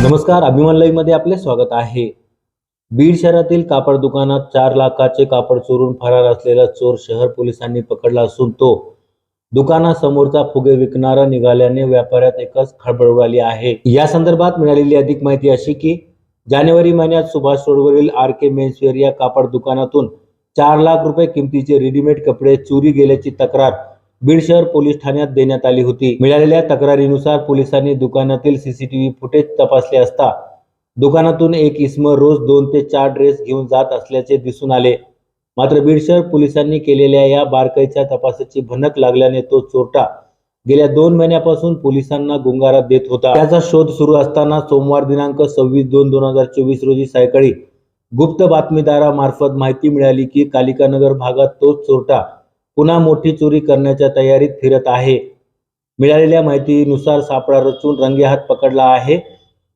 नमस्कार अभिमान लाईव्हमध्ये आपले स्वागत आहे. बीड शहरातील कापड दुकानात चार लाखाचे कापड चोरून फरार असलेला चोर शहर पोलिसांनी पकडला असून तो दुकानासमोरचा फुगे विकणारा निघाल्याने व्यापाऱ्यात एकच खळबळ उडाली आहे. या संदर्भात मिळालेली अधिक माहिती अशी की जानेवारी महिन्यात सुभाष रोडवरील आर के मेन्सवेअर या कापड दुकानातून चार लाख रुपये किमतीचे रेडीमेड कपडे चोरी गेल्याची तक्रार बीड शहर पोलीस ठाण्यात देण्यात आली होती. मिळालेल्या तक्रारीनुसार पोलिसांनी दुकानातील सीसीटीव्ही फुटेज तपासले असता दुकानातून एक इसम रोज दोन ते चार ड्रेस घेऊन जात असल्याचे दिसून आले. मात्र बीड शहर पोलिसांनी केलेल्या या बारकाईच्या तपासाची भनक लागल्याने तो चोरटा गेल्या दोन महिन्यापासून पोलिसांना गुंगारा देत होता. त्याचा शोध सुरू असताना सोमवार दिनांक सव्वीस दोन दोन हजार चोवीस रोजी सायंकाळी गुप्त बातमीदारामार्फत माहिती मिळाली की कालिकानगर भागात तोच चोरटा पुन्हा मोठी चोरी करण्याच्या तयारीत फिरत आहे. मिळालेल्या माहितीनुसार सापळा रचून रंगेहात पकडला आहे.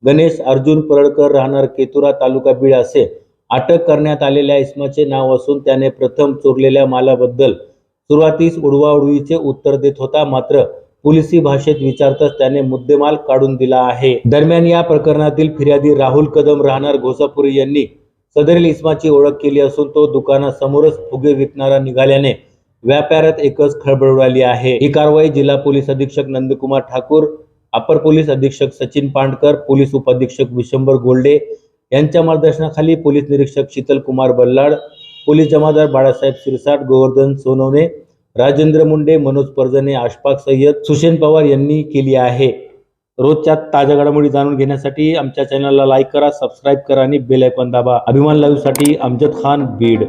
गणेश अर्जुन परळकर राहणार केतुरा तालुका बीड असे अटक करण्यात आलेल्या इस्माचे नाव असून त्याने प्रथम चोरलेल्या मालाबद्दल सुरुवातीस उडवाउडवीचे उत्तर देत होता मात्र पोलिसी भाषेत विचारताच त्याने मुद्देमाल काढून दिला आहे. दरम्यान या प्रकरणातील फिर्यादी राहुल कदम राहणार घोसापुरी यांनी सदरील इस्माची ओळख केली असून तो दुकानासमोरच फुगे विकणारा निघाल्याने व्यापारात एकच खळबळ उडाली आहे. ही कारवाई जिल्हा पोलीस अधीक्षक नंदकुमार ठाकूर अपर पोलीस अधीक्षक सचिन पांडकर पोलीस उपअधीक्षक विशंभर गोल्डे यांच्या मार्गदर्शनाखाली पोलीस निरीक्षक शीतल कुमार बल्लाड पोलीस जमादार बाळासाहेब शिरसाट गोवर्धन सोनवणे राजेंद्र मुंडे मनोज परजणे आशफाक सय्यद सुशेन पवार यांनी केली आहे. रोजच्या ताज्या घडामोडी जाणून घेण्यासाठी आमच्या चॅनलला लाईक करा सबस्क्राईब करा आणि बेल आयकॉन दाबा. अभिमान लाईव्हसाठी अमजद खान बीड.